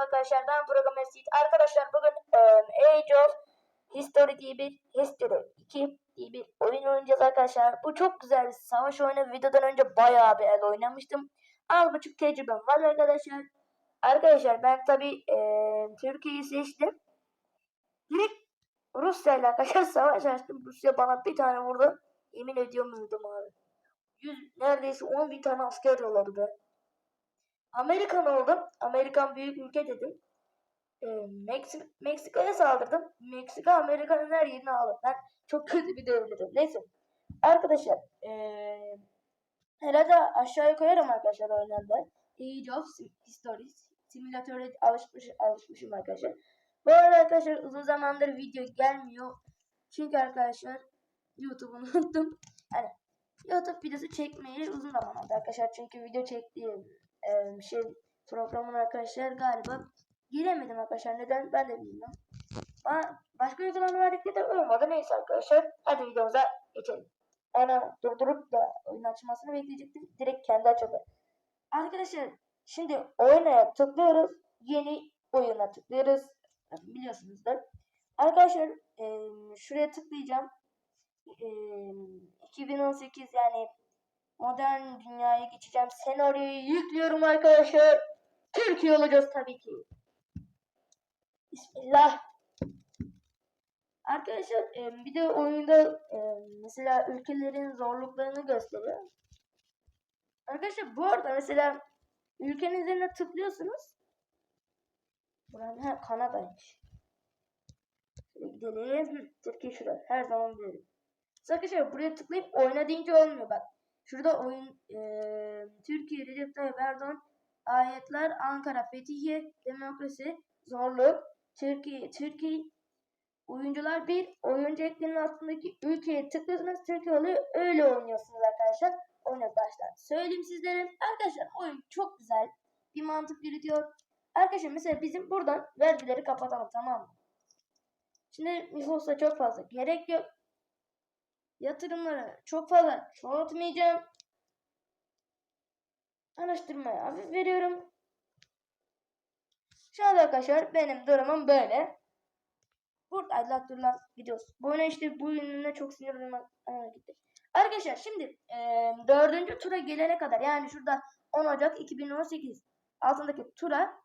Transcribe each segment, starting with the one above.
arkadaşlar ben Program Esit. Arkadaşlar bugün um, Age of History diye bir History 2 diye bir oyun oynayacağız arkadaşlar. Bu çok güzel savaş oyunu. Videodan önce bayağı bir el oynamıştım. Az buçuk tecrübem var arkadaşlar. Arkadaşlar ben tabi Türkiye'yi seçtim. Direkt Rusya ile arkadaşlar savaş açtım. Rusya bana bir tane vurdu. Yemin ediyorum öldüm abi. 100, neredeyse 10 bin tane asker yolladı be. Amerikan oldum. Amerikan büyük ülke dedim. Ee, Meksik Meksika'ya saldırdım. Meksika Amerika'nın her yerini aldı. Ben çok kötü bir devletim. Neyse. Arkadaşlar ee, herhalde aşağıya koyarım arkadaşlar oyunlarda. Age of History simülatöre alışmış, alışmışım arkadaşlar. Bu arada arkadaşlar uzun zamandır video gelmiyor. Çünkü arkadaşlar YouTube'u unuttum. Yani YouTube videosu çekmeyi uzun zaman oldu arkadaşlar. Çünkü video çektiğim e, şey programın arkadaşlar galiba giremedim arkadaşlar. Neden ben de bilmiyorum. Ama başka uygulama verdikleri de olmadı. Neyse arkadaşlar. Hadi videomuza geçelim. Ana durdurup da oyun açmasını bekleyecektim. Direkt kendi açıldı. Arkadaşlar şimdi oyuna tıklıyoruz. Yeni oyuna tıklıyoruz. Biliyorsunuzdur. Arkadaşlar e, şuraya tıklayacağım. E, 2018 yani modern dünyaya geçeceğim. Senaryoyu yüklüyorum arkadaşlar. Türkiye olacağız tabii ki. Bismillah. Arkadaşlar e, bir de oyunda e, mesela ülkelerin zorluklarını gösteriyor. Arkadaşlar bu arada mesela ülkenin üzerine tıklıyorsunuz. Buranın ha, Kanada'ymış. Gidelim. Türkiye şurada. Her zaman böyle. Arkadaşlar buraya tıklayıp oyna deyince olmuyor bak. Şurada oyun e, Türkiye Recep Tayyip Erdoğan ayetler Ankara Fethiye Demokrasi Zorluk Türkiye Türkiye oyuncular bir oyuncu eklenin altındaki ülkeye tıklıyorsunuz Türkiye oluyor öyle oynuyorsunuz arkadaşlar. Oyuna başlar. Söyleyeyim sizlere arkadaşlar oyun çok güzel bir mantık yürütüyor. Arkadaşlar mesela bizim buradan vergileri kapatalım tamam mı? Şimdi nüfusa çok fazla gerek yok. Yatırımları çok fazla çoğaltmayacağım. Araştırmaya hafif veriyorum. Şu anda arkadaşlar benim durumum böyle. Burada Allah dur lan gidiyoruz. Bu oyuna işte bu oyununa çok sinirliyim. gitti. Arkadaşlar şimdi e, dördüncü tura gelene kadar yani şurada 10 Ocak 2018 altındaki tura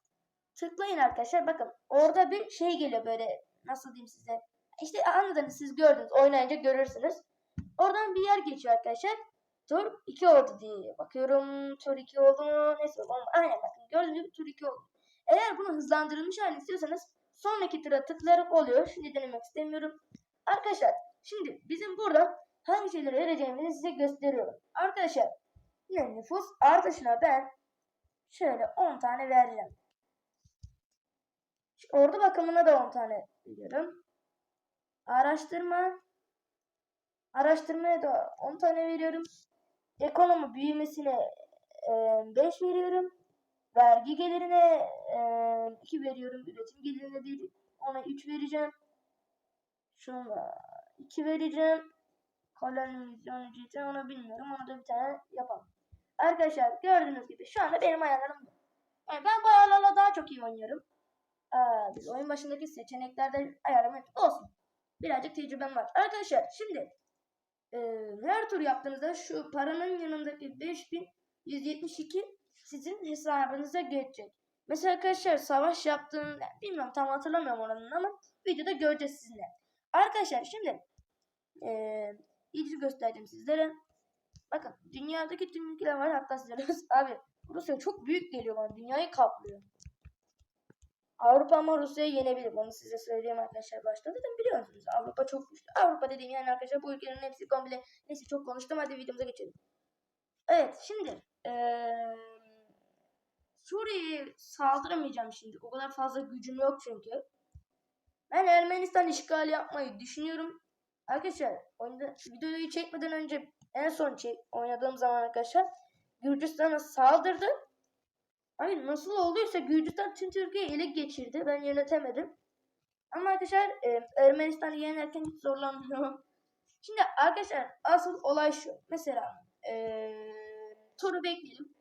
tıklayın arkadaşlar. Bakın orada bir şey geliyor böyle nasıl diyeyim size. İşte anladınız siz gördünüz oynayınca görürsünüz. Oradan bir yer geçiyor arkadaşlar. Tur 2 oldu diye bakıyorum. Tur 2 oldu mu? Neyse oldu. Aynen bakın gördüğünüz gibi tur 2 oldu. Eğer bunu hızlandırılmış halini istiyorsanız sonraki tura tıklayarak oluyor. Şimdi denemek istemiyorum. Arkadaşlar şimdi bizim burada hangi şeyleri vereceğimizi size gösteriyorum. Arkadaşlar yine nüfus artışına ben şöyle 10 tane vereceğim. Ordu bakımına da 10 tane veriyorum. Araştırma Araştırmaya da 10 tane veriyorum. Ekonomi büyümesine 5 veriyorum. Vergi gelirine 2 veriyorum. Üretim gelirine değil. Ona 3 vereceğim. Şuna 2 vereceğim. Kolonizasyon ücreti onu bilmiyorum. Onu da bir tane yapalım. Arkadaşlar gördüğünüz gibi şu anda benim ayarlarım bu. Yani ben bu ayarlarla daha çok iyi oynuyorum. Aa, biz oyun başındaki seçeneklerde ayarlama olsun. Birazcık tecrübem var. Arkadaşlar şimdi e, her tur yaptığınızda şu paranın yanındaki 5172 sizin hesabınıza geçecek. Mesela arkadaşlar savaş yaptığını bilmiyorum tam hatırlamıyorum oranın ama videoda göreceğiz sizinle. Arkadaşlar şimdi e, iyice göstereceğim sizlere. Bakın dünyadaki tüm ülkeler var hatta sizlere abi Rusya çok büyük geliyor bana dünyayı kaplıyor. Avrupa ama Rusya'yı yenebilir. Onu size söyleyeyim arkadaşlar başta. Zaten biliyorsunuz Avrupa çok güçlü. Avrupa dediğim yani arkadaşlar bu ülkelerin hepsi komple. Neyse çok konuştum hadi videomuza geçelim. Evet şimdi ee, Suriye'ye saldıramayacağım şimdi. O kadar fazla gücüm yok çünkü. Ben Ermenistan işgali yapmayı düşünüyorum. Arkadaşlar oyunda videoyu çekmeden önce en son çek, oynadığım zaman arkadaşlar Gürcistan'a saldırdı. Abi nasıl olduysa Gürcistan tüm Türkiye'yi ele geçirdi. Ben yönetemedim. Ama arkadaşlar e, Ermenistan'ı yenerken hiç zorlanmıyorum. Şimdi arkadaşlar asıl olay şu. Mesela e, turu bekleyelim.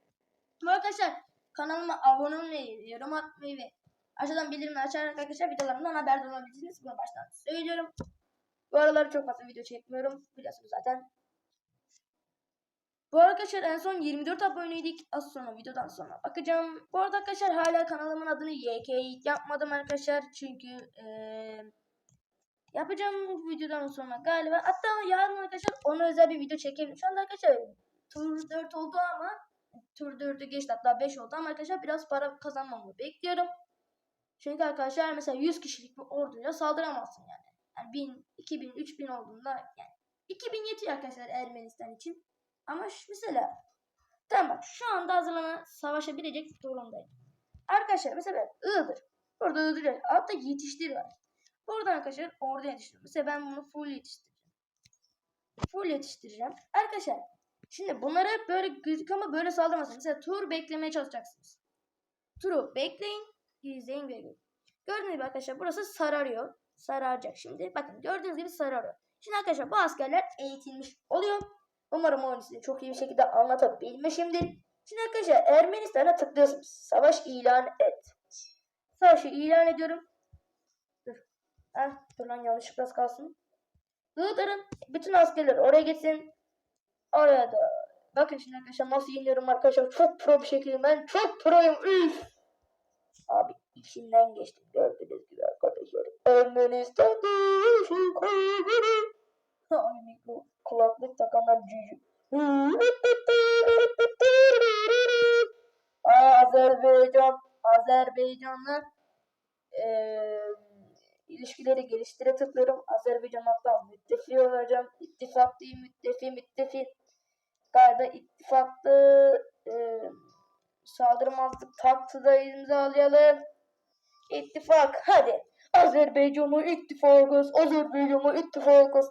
Arkadaşlar kanalıma abone olmayı, yorum atmayı ve Aşağıdan bildirimleri açarak arkadaşlar videolarımdan haberdar olabilirsiniz. Bunu baştan söylüyorum. Bu aralar çok fazla video çekmiyorum. Biliyorsunuz zaten. Bu arkadaşlar en son 24 aboneydik. Az sonra videodan sonra bakacağım. Bu arada arkadaşlar hala kanalımın adını YK yapmadım arkadaşlar. Çünkü eee yapacağım bu videodan sonra galiba. Hatta yarın arkadaşlar ona özel bir video çekelim. Şu anda arkadaşlar tur 4 oldu ama tur 4'ü geçti hatta 5 oldu ama arkadaşlar biraz para kazanmamı bekliyorum. Çünkü arkadaşlar mesela 100 kişilik bir orduyla saldıramazsın yani. Yani 1000, 2000, 3000 olduğunda yani 2000 yetiyor arkadaşlar Ermenistan için. Ama şu, mesela tamam bak şu anda hazırlanan savaşabilecek durumdayım. Arkadaşlar mesela Iğdır. Burada Iğdır yok. Altta yetiştir var. Buradan arkadaşlar orada yetiştiriyorum. Mesela ben bunu full yetiştireceğim. Full yetiştireceğim. Arkadaşlar şimdi bunlara böyle gözük ama böyle saldırmasın. Mesela tur beklemeye çalışacaksınız. Turu bekleyin. İzleyin ve görün. Gördüğünüz gibi arkadaşlar burası sararıyor. Sararacak şimdi. Bakın gördüğünüz gibi sararıyor. Şimdi arkadaşlar bu askerler eğitilmiş oluyor. Umarım oyunu size çok iyi bir şekilde anlatabilmişimdir. Şimdi arkadaşlar Ermenistan'a tıklıyorsunuz. Savaş ilan et. Savaşı ilan ediyorum. Dur. Ah, dur lan yanlışlıkla az kalsın. Iğdır'ın bütün askerler oraya gitsin. Oraya da. Bakın şimdi arkadaşlar nasıl yeniyorum arkadaşlar. Çok pro bir şekilde. Ben çok proyum. Üf. Abi içinden geçtim. Gördüğünüz gibi arkadaşlar. Ermenistan'da şu kaybını. Ay mikro kulaklık takanlar cücü. Azerbaycan, Azerbaycan'la eee ilişkileri geliştire tıklıyorum. Azerbaycan hatta müttefi olacağım. İttifak değil, müttefi, müttefi. Galiba ittifaklı eee saldırmazlık taktı da imzalayalım. İttifak hadi. Azerbaycan'la ittifakız. Azerbaycan'la ittifakız.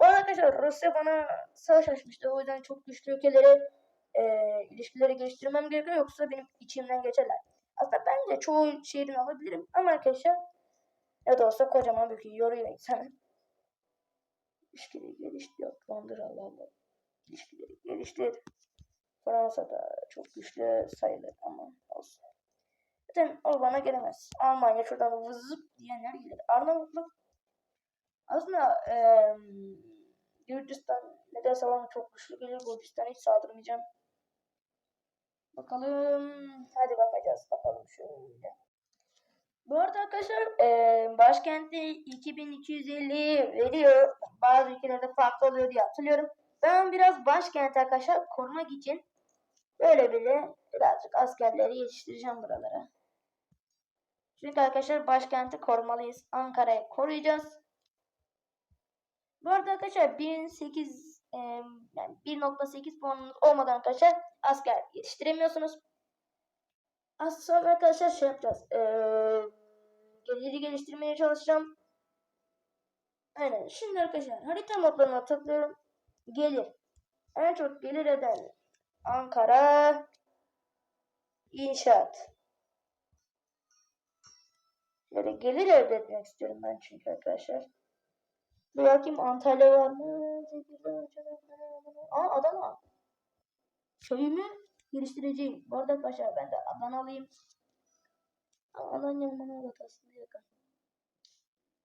Bu arada arkadaşlar Rusya bana savaş açmıştı. O yüzden çok güçlü ülkelere e, ilişkileri geliştirmem gerekiyor. Yoksa benim içimden geçerler. Aslında ben de çoğu şehrini alabilirim. Ama arkadaşlar ne de olsa kocaman bir yoruyor insanı. İlişkileri geliştiriyor. Londra Allah Allah. İlişkileri geliştir. Fransa da çok güçlü sayılır ama olsun. Zaten o bana gelemez. Almanya şuradan vızıp diyenler gelir. Arnavutluk aslında eee Gürcistan nedense bana çok güçlü geliyor. Gürcistan'a hiç saldırmayacağım. Bakalım. Hadi bakacağız. Bakalım şöyle. Bu arada arkadaşlar eee başkenti 2250 veriyor. Bazı ülkelerde farklı oluyor diye hatırlıyorum. Ben biraz başkenti arkadaşlar korumak için böyle bile birazcık askerleri yetiştireceğim buralara. Çünkü arkadaşlar başkenti korumalıyız. Ankara'yı koruyacağız. Bu arada arkadaşlar 1008 e, yani 1.8 puanınız olmadan arkadaşlar asker yetiştiremiyorsunuz. Az sonra arkadaşlar şey yapacağız. E, geliri geliştirmeye çalışacağım. Aynen. Şimdi arkadaşlar harita modlarına tıklıyorum. Gelir. En çok gelir eden Ankara inşaat. Böyle gelir elde etmek istiyorum ben çünkü arkadaşlar. Bir bakayım Antalya var mı? Aa Adana. Köyümü geliştireceğim. Bu arada arkadaşlar ben de Adana alayım. Ama Adana'nın bana da aslında yakın.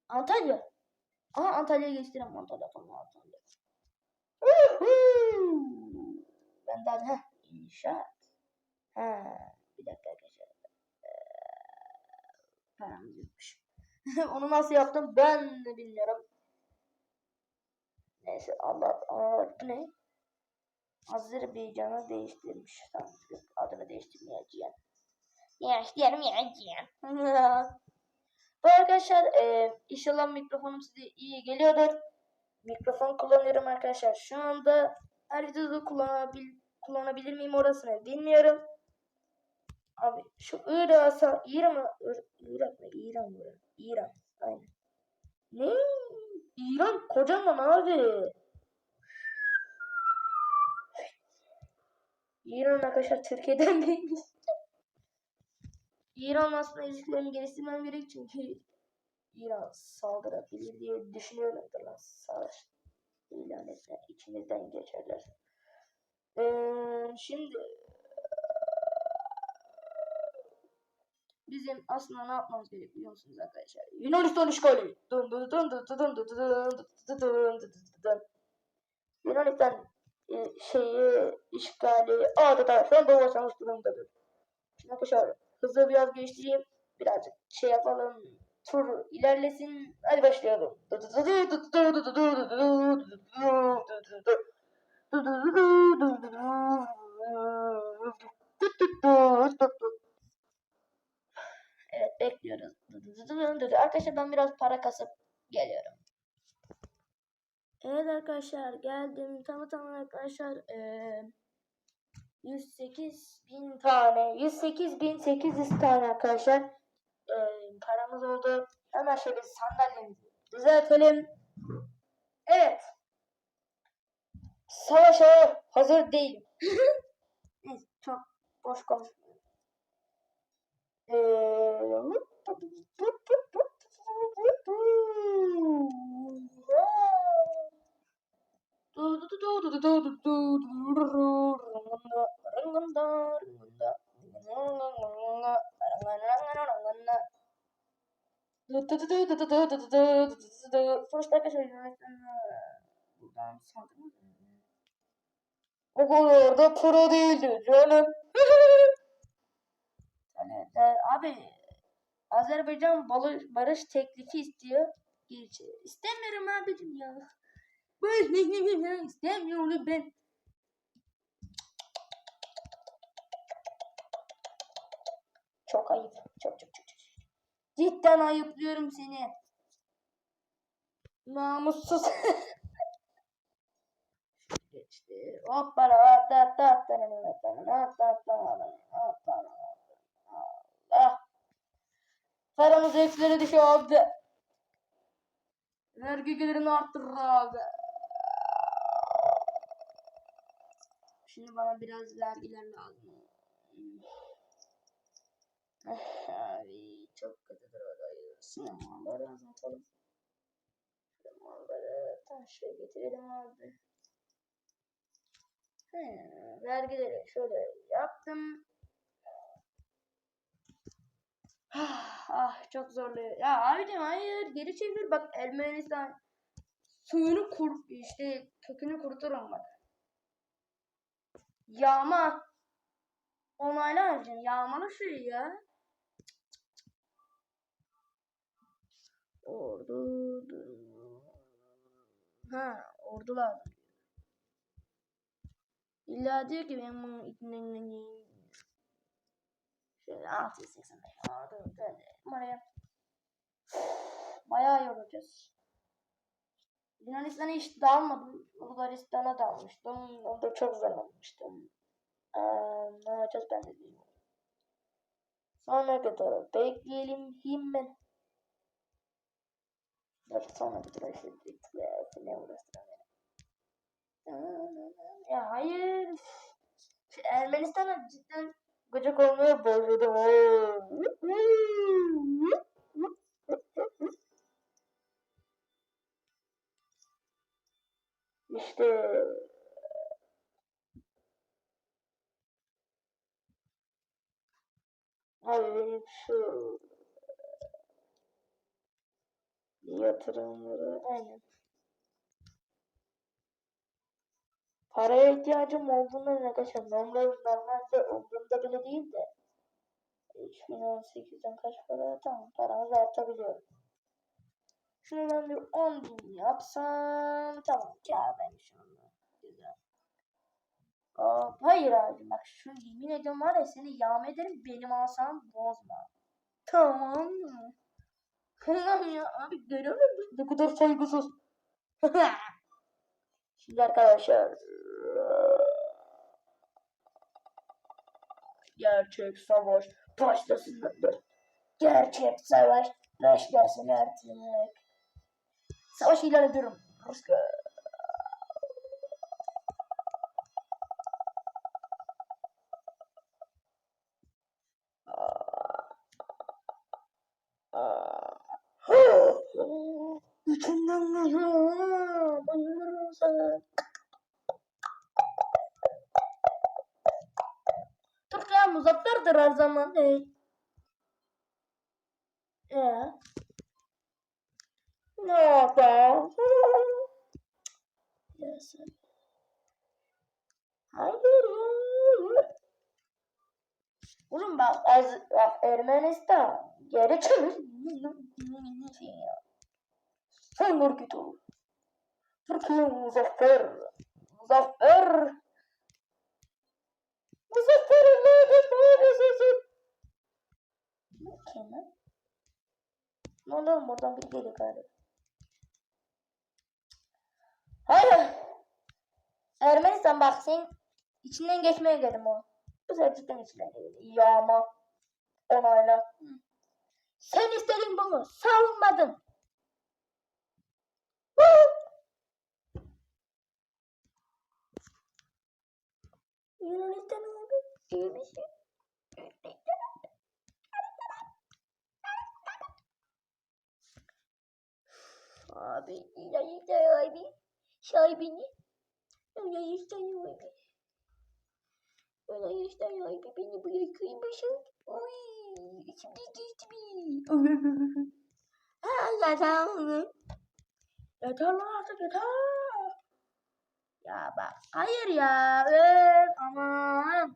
Antalya. Aa Antalya'yı geliştireyim. Antalya tamam Antalya. Ben daha heh, inşaat. Ha, bir dakika arkadaşlar. Ee, paramız yokmuş. Onu nasıl yaptım ben de bilmiyorum. Neyse Allah Allah bu ne? Azerbaycan'ı değiştirmiş. Tamam adını değiştirmeyeceğim. Değiştirmeyeceğim. bu arkadaşlar e, inşallah mikrofonum size iyi geliyordur. Mikrofon kullanıyorum arkadaşlar. Şu anda her videoda kullanabil kullanabilir miyim orasını bilmiyorum. Abi şu Irak'a İran mı? Irak mı? İran mı? İran. Aynen. Ne? İran kocaman abi. İran arkadaşlar Türkiye'den büyük. İran aslında ilişkilerini geliştirmem gerek çünkü İran saldırabilir diye düşünüyorum. Lan savaş ilan etme içimizden geçerler. Ee, şimdi bizim aslında ne yapmamız gerekiyor biliyor musunuz arkadaşlar? Yunanistan işgali. Dın dın dın dın dın dın dın dın dın dın dın. Yunanistan e, şeyi işgali adeta şu başlamış durumdadır. Şimdi arkadaşlar hızlı biraz geliştireyim. Birazcık şey yapalım. Tur ilerlesin. Hadi başlayalım. Evet bekliyoruz. Arkadaşlar ben biraz para kasıp geliyorum. Evet arkadaşlar geldim. Tamam tamam arkadaşlar. Ee, 108 bin tane. 108 bin 800 tane arkadaşlar. Ee, paramız oldu. Hemen şöyle sandalyemizi düzeltelim. Evet. Savaşa hazır değilim. Neyse çok boş konuşmuyorum. Sonuçta arkadaşlar pro değildi canım. Hani, e, abi Azerbaycan barış, barış teklifi istiyor. Gerçi istemiyorum abicim ya. Ben istemiyorum ben. Çok ayıp. Çok çok çok. Cidden ayıplıyorum seni. Namussuz. Geçti. Hoppala hatta hatta hatta hatta Allah. Paramız hepsine düşüyor abi. Vergi gelirini arttırır abi. Şimdi bana biraz vergiler lazım. Abi çok kötüdür o da. Sinemaları azaltalım. Sinemaları taşla getirelim abi. He, vergileri şöyle yaptım. Ah, çok zorluyor. Ya abicim hayır geri çevir bak Ermenistan suyunu kur işte kökünü kuruturum bak. Yağma. Onayla abicim yağmalı suyu ya. Ordu. Ha ordu lazım. İlla diyor ki ben bunu Şöyle 685 orada dönelim oraya. Bayağı yoracağız. Yunanistan'a hiç dalmadım. Bulgaristan'a dalmıştım. Orada çok zorlanmıştım. Ee, ne yapacağız ben de bilmiyorum. Sonra kadar bekleyelim hemen. Dur sonra tıra şey ne uğraştıran Ya hayır. Şu Ermenistan'a cidden gıcık olmaya başladım. İşte Abi şu yatırımları aynen. Paraya ihtiyacım olduğundan arkadaşlar normal, normalde umurumda bile değil de 3018'den kaç para tamam paramızı artabiliyorum. Şunu ben bir 10 bin yapsam tamam kârdayım şu anda. Güzel. Aa, hayır abi bak şu yemin ediyorum var ya seni yağma ederim benim alsam bozma. Tamam mı? Kıyam ya abi görüyor musun? Ne kadar saygısız. Şimdi arkadaşlar gerçek savaş başlasın. Gerçek savaş başlasın artık. Savaş ilan ediyorum. Ruska. Sen. Hayır. Oğlum bak, Az, bak Ermenistan geri çevir. Sen git oğlum. Türkiye muzaffer. Muzaffer. Muzaffer evladım neredesin? Ne kim lan? Ne oldu oğlum oradan biri geliyor galiba. Hayır. Ermenistan bak sen içinden geçmeye geldim o. Bu sefer cidden içinden geldi. İyi ama onayla. Hı. Sen istedin bunu. Savunmadın. Yunanistan abi. İyi misin? Abi Yunanistan abi. Çay. Öyle yaştan öyle. Öyle yaştan öyle beni bırakayım başım. Oy. Şimdi geçti. Ha yatağım. Yatağım artık yatağım. Ya bak. Hayır ya. Öf, aman.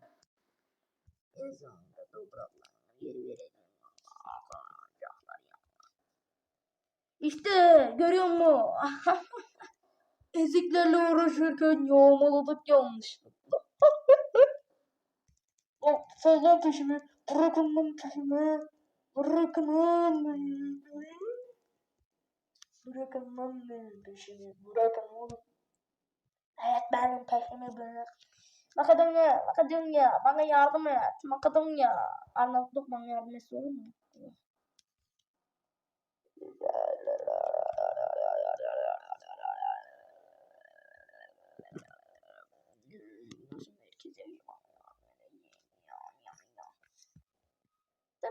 En sonunda dobraklarına geri verelim. İşte görüyor musun? Eziklerle uğraşırken yağmaladık yanlışlıkla. Oh, sallan peşimi. Bırakın lan peşimi. Bırakın lan beni. Bırakın lan benim peşimi. Bırakın oğlum. Evet benim peşimi bırak. Makedonya, Makedonya bana yardım et. Makedonya. Arnavutluk bana yardım etsin olur mu?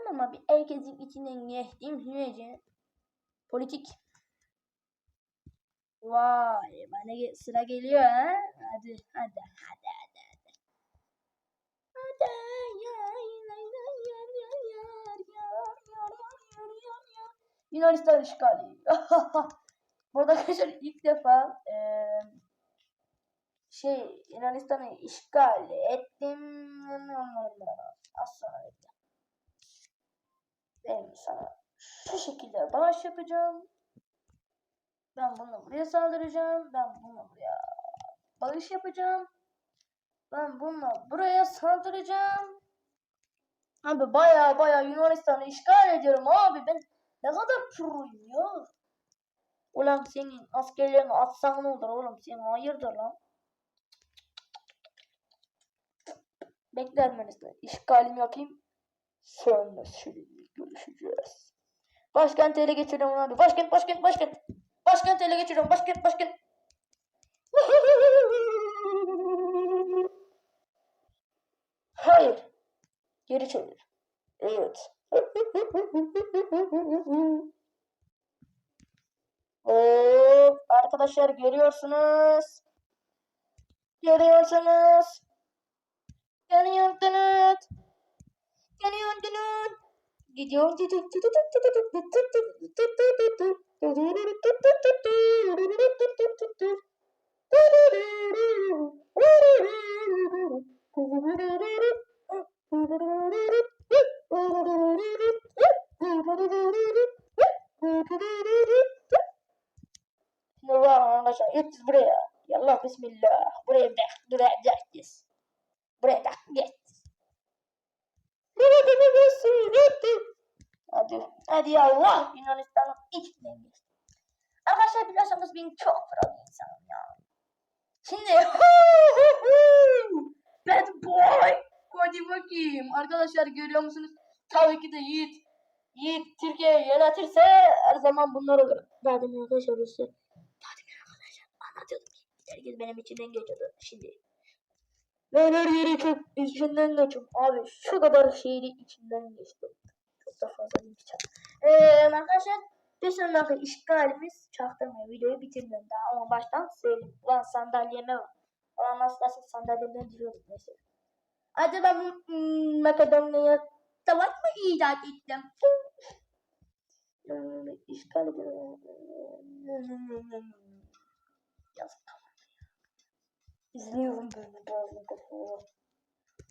ama bir herkesin içinden geçtiğim sürece politik. Vay bana sıra geliyor ha. Hadi hadi hadi hadi hadi. Hadi Yunanistan işgali. Burada arkadaşlar ilk defa e, şey Yunanistan'ı işgal ettim. Asla bekle. Ben sana şu şekilde bağış yapacağım. Ben bunu buraya saldıracağım. Ben bunu buraya bağış yapacağım. Ben bunu buraya saldıracağım. Abi baya baya Yunanistan'ı işgal ediyorum abi. Ben ne kadar proyum ya. Ulan senin askerlerini atsan ne olur oğlum? Sen hayırdır lan? Bekle Ermenistan. İşgalimi yapayım. Sonra seninle görüşeceğiz. Başkenti ele geçiriyorum abi. Başkent, başkent, başkent. Başkent ele geçiriyorum. Başkent, başkent. Hayır. Geri çevir. Evet. Hop, arkadaşlar görüyorsunuz. Görüyorsunuz. Görüyorsunuz. Görüyorsunuz. gidiyor. arkadaşlar yetiz buraya. Yallah bismillah. Buraya bırak. Buraya bırak. Hadi. Hadi Allah. Yunanistan'ın içinden geç. Arkadaşlar biliyorsanız benim çok pro bir insanım ya. Şimdi Bad boy. Hadi bakayım. Arkadaşlar görüyor musunuz? Tabii ki de Yiğit. Yiğit Türkiye'ye yönetirse her zaman bunlar olur. Daha arkadaşlar size. Daha demin arkadaşlar anlatıyordum. Herkes benim içinden geçiyordu. Şimdi. Ben her yeri çok içinden geçiyorum. Abi şu kadar şehri içinden geçtim. Çok da fazla değil. Ee, arkadaşlar bir sonraki işgalimiz çaktırmaya videoyu bitirmiyorum daha ama baştan söyleyeyim. Ulan sandalyeme bak. Ulan nasıl nasıl sandalyemden duruyorduk neyse. Hadi ben hmm, Makedonya'ya savaş mı icat ettim? diktatörü işgal ediyor. Yazık tamam ya. İzliyorum böyle boğazım.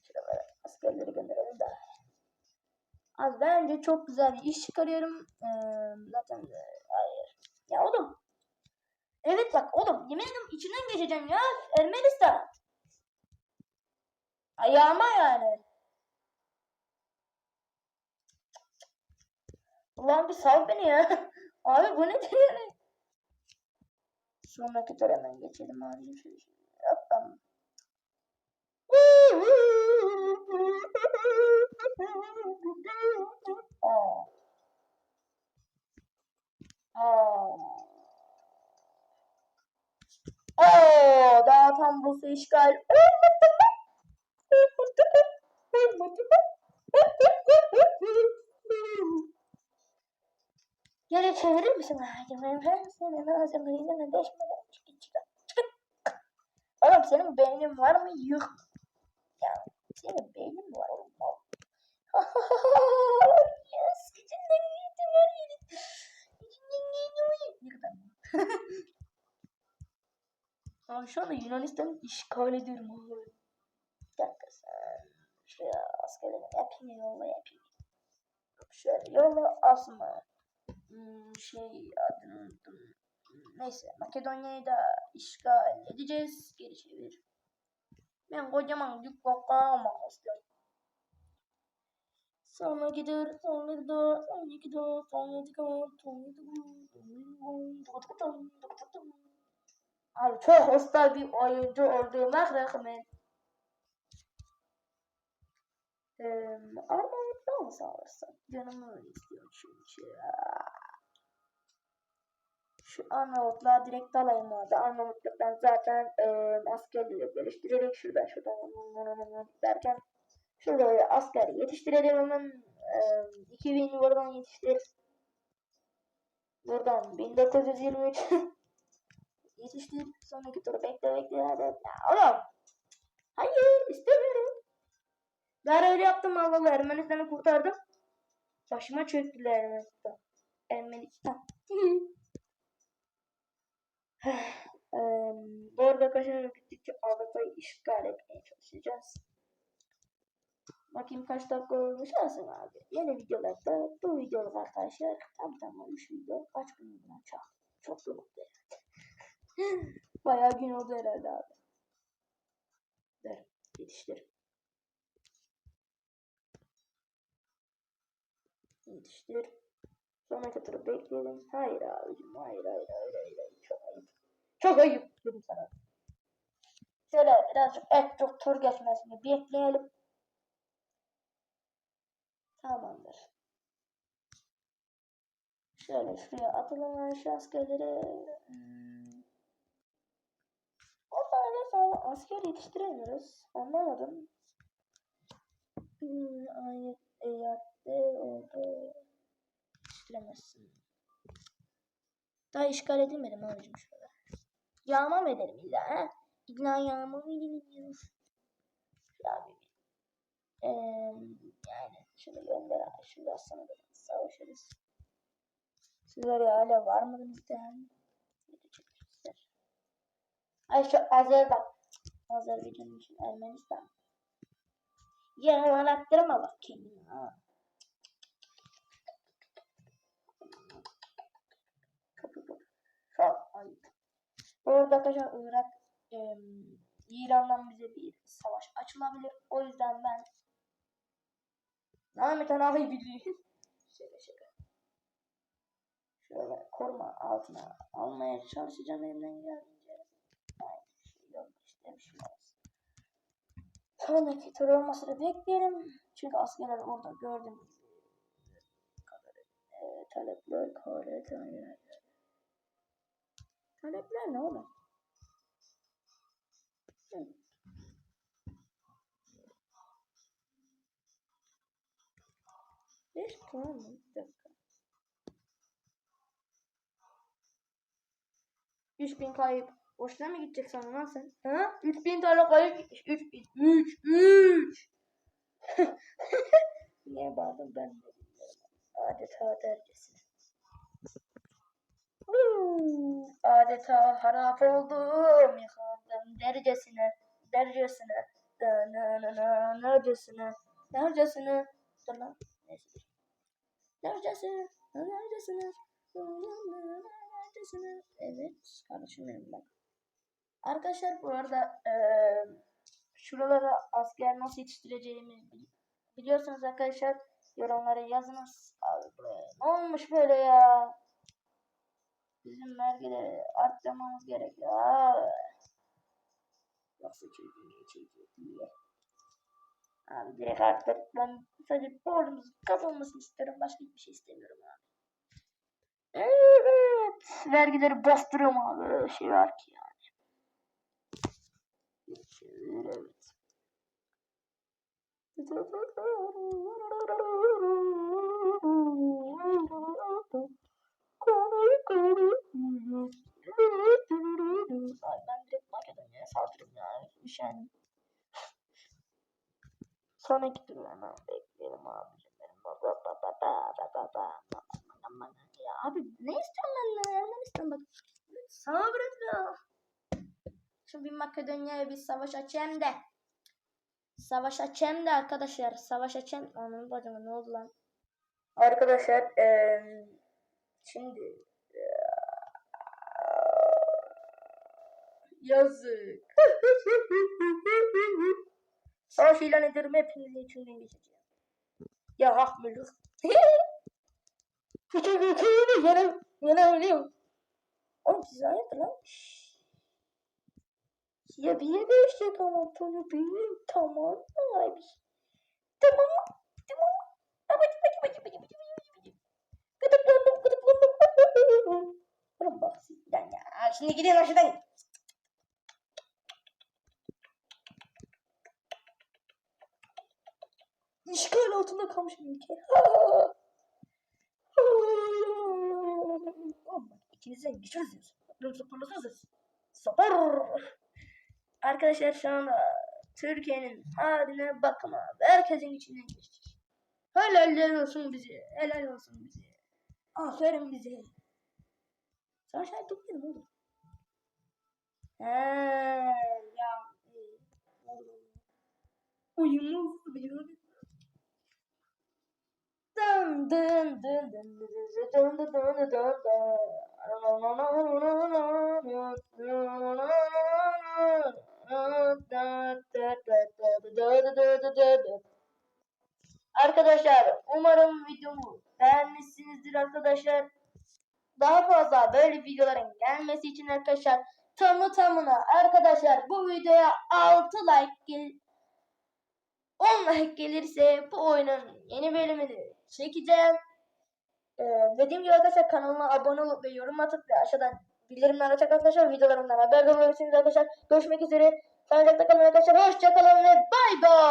Şöyle böyle askerleri gönderelim de. Abi bence çok güzel bir iş çıkarıyorum. Ee, zaten e, hayır. Ya oğlum. Evet bak oğlum yemin ederim içinden geçeceğim ya. Ermenistan. Ayağıma yani. Ulan bir sal beni ya. Abi bu nedir yani? Sonraki hemen geçelim abi. Hoppam. Aa. Aa. Oo, daha tam bu işgal olmadı mı? Olmadı mı? Olmadı mı? Geri çevirir misin? Ben senin ağzını yüzüne deşmeden çıkın çıkın çıkın. Oğlum senin beynin var mı? Yok. Ya senin beynin var oğlum? yes, içinden geçti var yeri. İçinden geçti var yeri. Kadar Abi şu anda Yunanistan'ı işgal ediyorum. Bir dakika sen. Şuraya askerlerimi yapayım yolla yapayım. Şöyle yolla asma. Hmm, şey adını unuttum. Neyse Makedonya'yı da işgal edeceğiz. Geri çevir. Ben kocaman büyük kaka almak istiyorum. Sonra gider, sonra gider, sonra gider, sonra gider, sonra gider. Abi çok hasta bir oyuncu olduğuma rağmen Eee Armavut'tan sağ olasın. Canım öyle istiyor çünkü. Şu Arnavutluğa direkt dalayım abi. Arnavutluktan zaten eee askerleri geliştirerek şuradan şuradan derken şuraya asker yetiştirelim hemen eee 2000 buradan yetiştir. Buradan 1923 yetiştir. Sonraki turu bekle bekle hadi. Oğlum. Hayır istemiyorum. Ben öyle yaptım Allah Ermenistan'ı kurtardım. Başıma çöktüler Ermenistan. Ermenistan. Eee, Bu arada arkadaşlar gittikçe Avrupa'yı işgal etmeye çalışacağız. Bakayım kaç dakika olmuş olsun abi. Yeni videolarda bu videoluk arkadaşlar. Tam tamam 3 video. Kaç gün oldu çok. Çok da mutlu herhalde. Bayağı gün oldu herhalde abi. Dur yetiştir. Yetiştir. Sonraki turu bekleyelim. Hayır abicim hayır hayır hayır hayır. hayır. Çok ayıp. Çok ayıp dedim sana. Şöyle birazcık et çok tur geçmesini bekleyelim. Tamamdır. Şöyle şuraya atalım şu askerleri. Hmm. Ondan sonra asker yetiştiremiyoruz. Anlamadım. Hmm, aynı eyatte oldu. Yetiştiremezsin. Daha işgal edilmedi mi abicim şurada? Yağma mı edelim illa ha? İlla yağma mı edelim bir ee, yani şunu gönder abi. Şunu aslında da savaşırız. Sizler hala var mıdınız yani? Ay şu Azer bak. Azer videonun için Ermenistan. Yalan attırma bak kendini ha. Çok ayıp. Bu arada arkadaşlar Irak e, İran'dan bize bir savaş açılabilir. O yüzden ben Ahmet Anahi biliyor. Şöyle şöyle. Şöyle koruma altına almaya çalışacağım elimden geldiğince. Bir şey yok işte bir şey olmaz. Sonraki tur olmasını bekleyelim. Çünkü askerler orada gördüm. Talepler, kare, talepler. Talepler ne oğlum? Hı. Beş puan mı? Bir dakika. 3000 kayıp. Boşuna mı gidecek sandın lan sen? Ha? 3000 tane kayıp gitmiş. 3000. 3. 3. Niye bağırdım ben. Adeta dercesine. Adeta harap oldum, yıkıldım dercesine, dercesine, dercesine, dercesine, dur lan, neyse. Dercesine, dercesine, dercesine, evet, karışmıyorum ben. Arkadaşlar bu arada e, şuralara asker nasıl yetiştireceğimi biliyorsanız arkadaşlar yorumlara yazınız. Abi, ne olmuş böyle ya? Bizim vergileri arttırmamız gerekiyor. Yoksa çocuğun geçecek diye. Abi direkt arttır. Ben sadece borcumuzun kapılmasını istiyorum. Başka hiçbir şey istemiyorum abi. Evet. Vergileri bastırıyorum abi. Öyle şey var ki yani. Evet. Ay ben direkt Makedonya'ya saldırırım yani. Üşendim. Sonraki turnu hemen bekleyelim abicim ya abi ne istiyorsun benden ya? Ne istiyorsun bak. Bırak ya. Şimdi bir Makedonya'ya bir savaş açayım da. Savaş açayım da arkadaşlar. Savaş açayım. Anam bacıma ne oldu lan? Arkadaşlar eee şimdi yazık. Savaş ilan ederim hepinizin içinden geçeceğim. Ya hakmülük. Yine, yine ölüyorum. Oğlum siz hayırdır lan? Ya bir yere işte tamam bunu bir tamam abi. Tamam tamam. Abacı bacı bacı bacı bacı bacı. Gıdıklandım gıdıklandım. Oğlum bak sizden ya. Şimdi gidiyorum aşağıdan. İşgal altında kalmış bir ülke. İkinizden. Yoksa fırlatırız. Sapar. Arkadaşlar şu anda Türkiye'nin haline bakın abi. Herkesin içinden geçeceğiz. Helal olsun bize. Helal olsun bize. Aferin bize. Sana şahit değil mi oğlum? He ya. e. Uyumuz biliyor. Dın dın dın dın dın dın dın dın dın. Arkadaşlar umarım videomu beğenmişsinizdir arkadaşlar. Daha fazla böyle videoların gelmesi için arkadaşlar tamı tamına arkadaşlar bu videoya 6 like gel 10 like gelirse bu oyunun yeni bölümünü çekeceğim. Ee, dediğim gibi arkadaşlar kanalıma abone olup ve yorum atıp ve aşağıdan bildirimler açacak arkadaşlar videolarımdan haber alabilirsiniz arkadaşlar. Görüşmek üzere. Sağlıcakla kalın arkadaşlar. Hoşçakalın ve bay bay.